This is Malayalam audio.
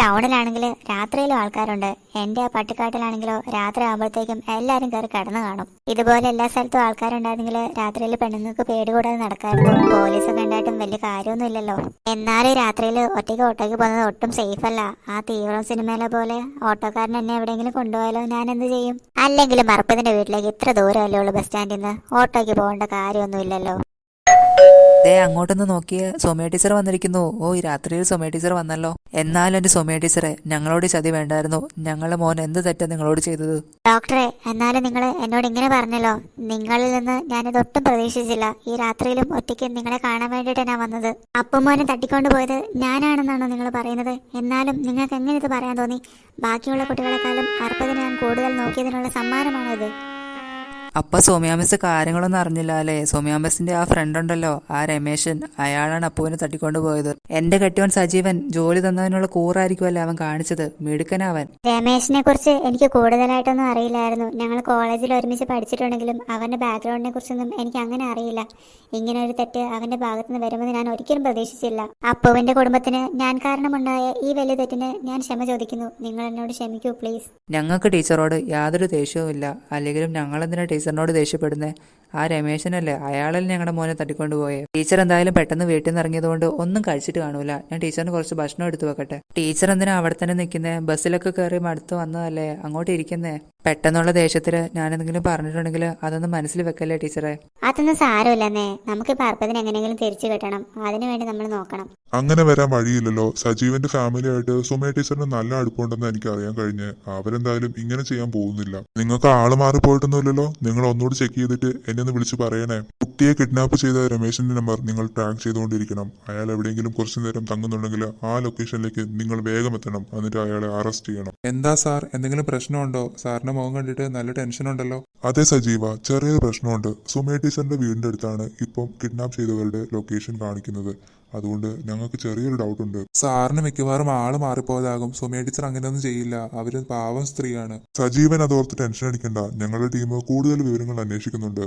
ടൗണിലാണെങ്കിൽ രാത്രിയിലും ആൾക്കാരുണ്ട്. എന്റെ ആ പട്ടിക്കാട്ടിലാണെങ്കിലോ രാത്രി ആകുമ്പോഴത്തേക്കും എല്ലാരും കയറി കടന്നു കാണും. ഇതുപോലെ എല്ലാ സ്ഥലത്തും ആൾക്കാരുണ്ടായിരുന്നെങ്കിൽ രാത്രിയിൽ പെണ്ണുങ്ങൾക്ക് പേടി കൂടാതെ നടക്കായിരുന്നു. പോലീസൊക്കെ ഉണ്ടായിട്ടും വലിയ കാര്യമൊന്നും ഇല്ലല്ലോ എന്നാലും രാത്രിയിൽ ഒറ്റയ്ക്ക് ഓട്ടോയ്ക്ക് പോകുന്നത് ഒട്ടും സേഫ് അല്ല ആ തീവ്രം സിനിമയിലെ പോലെ ഓട്ടോക്കാരൻ എന്നെ എവിടെയെങ്കിലും കൊണ്ടുപോയാലോ ഞാൻ എന്ത് ചെയ്യും? അല്ലെങ്കിലും മറപ്പതിന്റെ വീട്ടിലേക്ക് ഇത്ര ദൂരമല്ലേ ഉള്ളൂ ബസ് സ്റ്റാൻഡിൽ നിന്ന് ഓട്ടോയ്ക്ക് പോകേണ്ട കാര്യമൊന്നും ഇല്ലല്ലോ ദേ അങ്ങോട്ടൊന്ന് നോക്കിയേ സോമ്യ ടീച്ചർ വന്നിരിക്കുന്നു. ഓ ഈ രാത്രിയിൽ സോമ്യ ടീച്ചർ വന്നല്ലോ. എന്നാലും എന്റെ സോമ്യ ടീച്ചറെ ഞങ്ങളോട് ചതി വേണ്ടായിരുന്നു. ഞങ്ങളുടെ മോൻ എന്ത് തെറ്റാ നിങ്ങളോട് ചെയ്തത്? ഡോക്ടറെ എന്നാലും നിങ്ങൾ എന്നോട് ഇങ്ങനെ പറഞ്ഞല്ലോ. നിങ്ങളിൽ നിന്ന് ഞാനിത് ഒട്ടും പ്രതീക്ഷിച്ചില്ല. ഈ രാത്രിയിലും ഒറ്റയ്ക്ക് നിങ്ങളെ കാണാൻ വേണ്ടിയിട്ട് ഞാൻ വന്നത്. അപ്പുമോനെ തട്ടിക്കൊണ്ട് പോയത് ഞാനാണെന്നാണോ നിങ്ങൾ പറയുന്നത്? എന്നാലും നിങ്ങൾക്ക് എങ്ങനെ ഇത് പറയാൻ തോന്നി? ബാക്കിയുള്ള കുട്ടികളെക്കാളും അർപ്പതിനെ ഞാൻ കൂടുതൽ നോക്കിയതിനുള്ള സമ്മാനമാണോ ഇത്? അപ്പ സോമ്യാമിസ് കാര്യങ്ങളൊന്നും അറിഞ്ഞില്ല അല്ലേ? സോമ്യാമിസിന്റെ ആ ഫ്രണ്ട് ഉണ്ടല്ലോ ആ രമേശൻ. അയാളാണ് അപ്പുവിനെ തട്ടിക്കൊണ്ടു പോയത്. എന്റെ കെട്ടിയവൻ സജീവൻ ജോലി തന്നതിനുള്ള കൂറായിരിക്കുമല്ലേ അവൻ കാണിച്ചത്? മിടുക്കനവൻ. രമേശിനെ കുറിച്ച് എനിക്ക് കൂടുതലായിട്ടൊന്നും അറിയില്ലായിരുന്നു. ഞങ്ങൾ കോളേജിൽ ഒരുമിച്ച് പഠിച്ചിട്ടുണ്ടെങ്കിലും അവന്റെ ബാക്ക്ഗ്രൗണ്ടിനെ കുറിച്ചൊന്നും എനിക്ക് അങ്ങനെ അറിയില്ല. ഇങ്ങനെ ഒരു തെറ്റ് അവന്റെ ഭാഗത്ത് നിന്ന് വരുമെന്ന് ഞാൻ ഒരിക്കലും പ്രതീക്ഷിച്ചില്ല. അപ്പുവിന്റെ കുടുംബത്തിന് ഞാൻ കാരണമുണ്ടായ ഈ വലിയ തെറ്റിന് ഞാൻ ക്ഷമ ചോദിക്കുന്നു. നിങ്ങൾ എന്നോട് ക്ഷമിക്കൂ പ്ലീസ് ഞങ്ങൾക്ക് ടീച്ചറോട് യാതൊരു ദേഷ്യവും ഇല്ല അല്ലെങ്കിലും ഞങ്ങളെന്തിനാ ടീച്ചറിനോട് ദേഷ്യപ്പെടുന്നേ? ആ രമേശനല്ലേ? അയാളല്ലേ ഞങ്ങളുടെ മോനെ തട്ടിക്കൊണ്ടു പോയേ. ടീച്ചർ എന്തായാലും പെട്ടെന്ന് വീട്ടിൽ നിന്ന് ഇറങ്ങിയതുകൊണ്ട് ഒന്നും കഴിച്ചിട്ട് കാണൂല. ഞാൻ ടീച്ചറിന് കുറച്ച് ഭക്ഷണം എടുത്തു വെക്കട്ടെ. ടീച്ചർ എന്തിനാ അവിടെ തന്നെ നിൽക്കുന്നേ ബസ്സിലൊക്കെ കയറി മടുത്ത് വന്നതല്ലേ? അങ്ങോട്ട് ഇരിക്കുന്നേ? പെട്ടെന്നുള്ള ദേഷ്യത്തിൽ ഞാൻ എന്തെങ്കിലും പറഞ്ഞിട്ടുണ്ടെങ്കിൽ അതൊന്നും മനസ്സിൽ വെക്കല്ലേ ടീച്ചറെ? അതൊന്നും സാരമില്ലെന്നേ. നമുക്ക് അർപ്പതിന് എങ്ങനെയെങ്കിലും തിരിച്ചു കിട്ടണം. അതിനുവേണ്ടി നമ്മൾ നോക്കണം. അങ്ങനെ വരാൻ വഴിയില്ലല്ലോ. സജീവന്റെ ഫാമിലിയായിട്ട് സുമയ ടീച്ചറിന് നല്ല അടുപ്പമുണ്ടെന്ന് എനിക്ക് അറിയാൻ കഴിഞ്ഞ്. അവരെന്തായാലും ഇങ്ങനെ ചെയ്യാൻ പോകുന്നില്ല. നിങ്ങൾക്ക് ആൾ മാറിപ്പോയിട്ടൊന്നുമില്ലല്ലോ. നിങ്ങൾ ഒന്നുകൂടി ചെക്ക് ചെയ്തിട്ട് എന്നെ ഒന്ന് വിളിച്ചു പറയണേ. കുട്ടിയെ കിഡ്നാപ്പ് ചെയ്ത രമേശിന്റെ നമ്പർ നിങ്ങൾ ട്രാക്ക് ചെയ്തുകൊണ്ടിരിക്കണം. അയാൾ എവിടെയെങ്കിലും കുറച്ചു നേരം തങ്ങുന്നുണ്ടെങ്കിൽ ആ ലൊക്കേഷനിലേക്ക് നിങ്ങൾ വേഗം എത്തണം. എന്നിട്ട് അയാളെ അറസ്റ്റ് ചെയ്യണം. എന്താ സാർ എന്തെങ്കിലും പ്രശ്നമുണ്ടോ? സാറിന്റെ മുഖം കണ്ടിട്ട് നല്ല ടെൻഷൻ ഉണ്ടല്ലോ. അതെ സജീവ ചെറിയൊരു പ്രശ്നമുണ്ട്. സുമേ ടീച്ചറിന്റെ വീടിന്റെ അടുത്താണ് ഇപ്പം കിഡ്നാപ്പ് ചെയ്തവരുടെ ലൊക്കേഷൻ കാണിക്കുന്നത്. അതുകൊണ്ട് ഞങ്ങൾക്ക് ചെറിയൊരു ഡൗട്ട് ഉണ്ട്. സാറിന് മിക്കവാറും ആൾ മാറിപ്പോയതാകും. സുമേ ടീച്ചർ അങ്ങനെയൊന്നും ചെയ്യില്ല. അവർ പാവം സ്ത്രീയാണ്. സജീവൻ അതോർത്ത് ടെൻഷൻ അടിക്കണ്ട. ഞങ്ങളുടെ ടീം കൂടുതൽ വിവരങ്ങൾ അന്വേഷിക്കുന്നുണ്ട്.